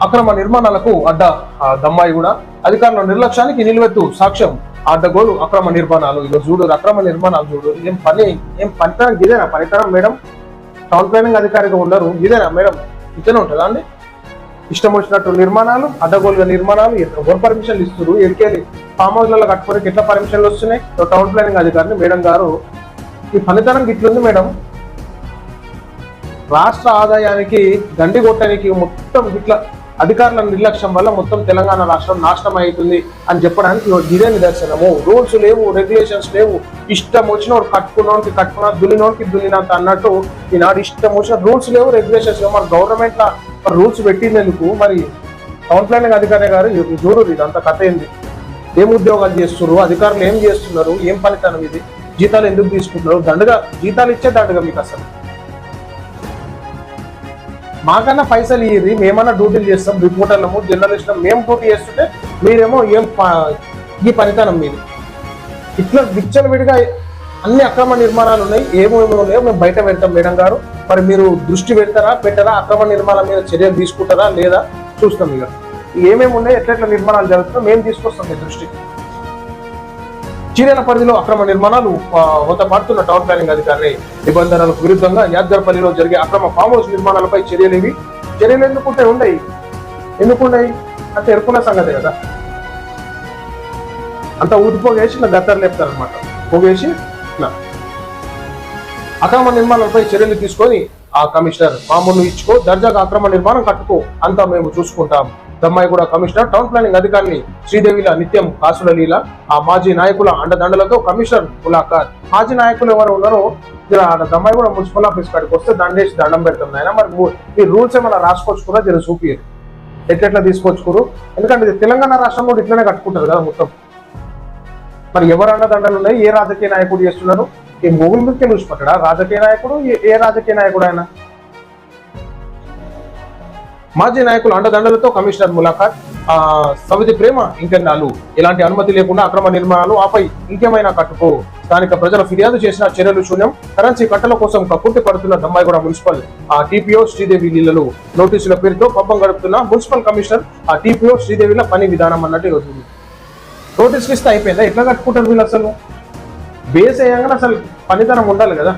అక్రమ నిర్మాణాలకు అడ్డ ఆ, దమ్మాయి కూడా. అధికారుల నిర్లక్ష్యానికి నిలువెత్తు సాక్ష్యం. అడ్డగోలు అక్రమ నిర్మాణాలు. ఇక చూడు అక్రమ నిర్మాణాలు చూడు. ఏం పని ఏం పనితనం ఇదేనా? పనితనం మేడం? టౌన్ ప్లానింగ్ అధికారిగా ఉన్నారు. ఇదేనా మేడం? ఇతనే ఉంటుందా అండి? ఇష్టం వచ్చినట్టు నిర్మాణాలు అడ్డగోలుగా నిర్మాణాలు ఎవరు పర్మిషన్లు ఇస్తారు ఎడికేది ఫామ్ హౌస్లలో కట్టుకోవడానికి ఎట్లా పర్మిషన్లు వస్తున్నాయి? టౌన్ ప్లానింగ్ అధికారిని మేడం గారు. ఈ ఫలితానికి ఇట్లుంది మేడం. రాష్ట్ర ఆదాయానికి గండి కొట్టడానికి మొత్తం ఇట్లా అధికారుల నిర్లక్ష్యం వల్ల మొత్తం తెలంగాణ రాష్ట్రం నాశనం అవుతుంది అని చెప్పడానికి ఇదే నిదర్శనము. రూల్స్ లేవు రెగ్యులేషన్స్ లేవు. ఇష్టం వచ్చిన కట్టుకున్నోడికి కట్టుకున్న దులినోడికి దున్నినంత అన్నట్టు ఈనాడు ఇష్టం వచ్చిన రూల్స్ లేవు రెగ్యులేషన్స్ లేవు. మరి గవర్నమెంట్ రూల్స్ పెట్టినందుకు మరి టౌన్ ప్లానింగ్ అధికారి గారు ఇది చూడు ఇదంతా కథ ఏంది? ఏం ఉద్యోగాలు చేస్తున్నారు? అధికారులు ఏం చేస్తున్నారు? ఏం పనితనం ఇది? జీతాలు ఎందుకు తీసుకుంటున్నారు? దండగా జీతాలు ఇచ్చే దండగా మీకు అసలు. మాకన్నా పైసలు ఇయ్యి మేమన్నా డ్యూటీలు చేస్తాం రిపోర్టర్లము జర్నలిస్టులు మేము డ్యూటీ చేస్తుంటే మీరేమో ఏం ప- ఈ పనితనం మీది. ఇట్లా విచ్చల విడిగా అన్ని అక్రమ నిర్మాణాలు ఉన్నాయి ఏమేమి ఉన్నాయో మేము బయట పెడతాం మేడం గారు. మరి మీరు దృష్టి పెడతారా పెట్టారా అక్రమ నిర్మాణాల మీద చర్యలు తీసుకుంటారా లేదా చూస్తాం ఇక. ఏమేమి ఉన్నాయి ఎట్లెట్ల నిర్మాణాలు జరుగుతుందో మేము తీసుకొస్తాం మీ దృష్టికి. చీరేల పరిధిలో అక్రమ నిర్మాణాలు హోత పడుతున్న టౌన్ ప్లానింగ్ అధికారి నిబంధనలకు విరుద్ధంగా యాద్గర్పల్లిలో జరిగే అక్రమ ఫామ్ హౌస్ నిర్మాణాలపై చర్యలేవి. చర్యలు ఎందుకుంటే ఉన్నాయి ఎందుకున్నాయి అంటే ఎరుకున్న సంగతే కదా. అంత ఊటిపోగేసి ఇట్లా గద్దరు లేపుతారనమాట పోగేసి ఇట్లా అక్రమ నిర్మాణాలపై చర్యలు తీసుకొని ఆ కమిషనర్ మామూలు ఇచ్చుకో దర్జాగా అక్రమ నిర్మాణం కట్టుకో అంతా మేము చూసుకుంటాం. దమ్మాయిగూడ కమిషనర్ టౌన్ ప్లానింగ్ అధికారిని శ్రీదేవిల నిత్యం కాసుల లీల ఆ మాజీ నాయకుల అండదండలతో కమిషనర్ ములాఖాత్. మాజీ నాయకులు ఎవరు ఉన్నారో జర దమ్మాయిగూడ మున్సిపల్ ఆఫీస్ కాడికి వస్తే దండేసి దండం పెడుతుంది ఆయన మరి ఈ రూల్స్ ఏమైనా రాసుకొచ్చుకున్నా జర చూపియరు ఎట్లెట్లా తీసుకొచ్చుకోరు ఎందుకంటే ఇది తెలంగాణ రాష్ట్రం కూడా ఇట్లనే కట్టుకుంటారు కదా మొత్తం. మరి ఎవరు అండదండలు ఉన్నాయి? ఏ రాజకీయ నాయకుడు చేస్తున్నారు? ఈ మొగుల మీదకి చూసిపట్టాడా రాజకీయ నాయకుడు? ఏ- ఏ రాజకీయ నాయకుడు ఆయన? మాజీ నాయకులు అండదండలతో కమిషనర్ ములాఖాత్ ఆ ప్రేమ ఇంకెన్నాళ్ళు? ఎలాంటి అనుమతి లేకుండా అక్రమ నిర్మాణాలు ఆపై ఇంకేమైనా కట్టుకో. స్థానిక ప్రజలు ఫిర్యాదు చేసిన చర్యలు శూన్యం. కరెన్సీ కట్టల కోసం కక్కుర్తి పడుతున్న దమ్మాయిగూడ మున్సిపల్ ఆ టీపీఓ శ్రీదేవి లీలలు నోటీసుల పేరుతో పబ్బం గడుపుతున్న మున్సిపల్ కమిషనర్ ఆ టీపీఓ శ్రీదేవిల పని విధానం అన్నట్టు ఈరోజు నోటీసులు ఇస్తే అయిపోయిందా? ఎట్లా కట్టుకుంటారు వీళ్ళు అసలు? బేస్ అయ్యాక అసలు పనితనం ఉండాలి కదా.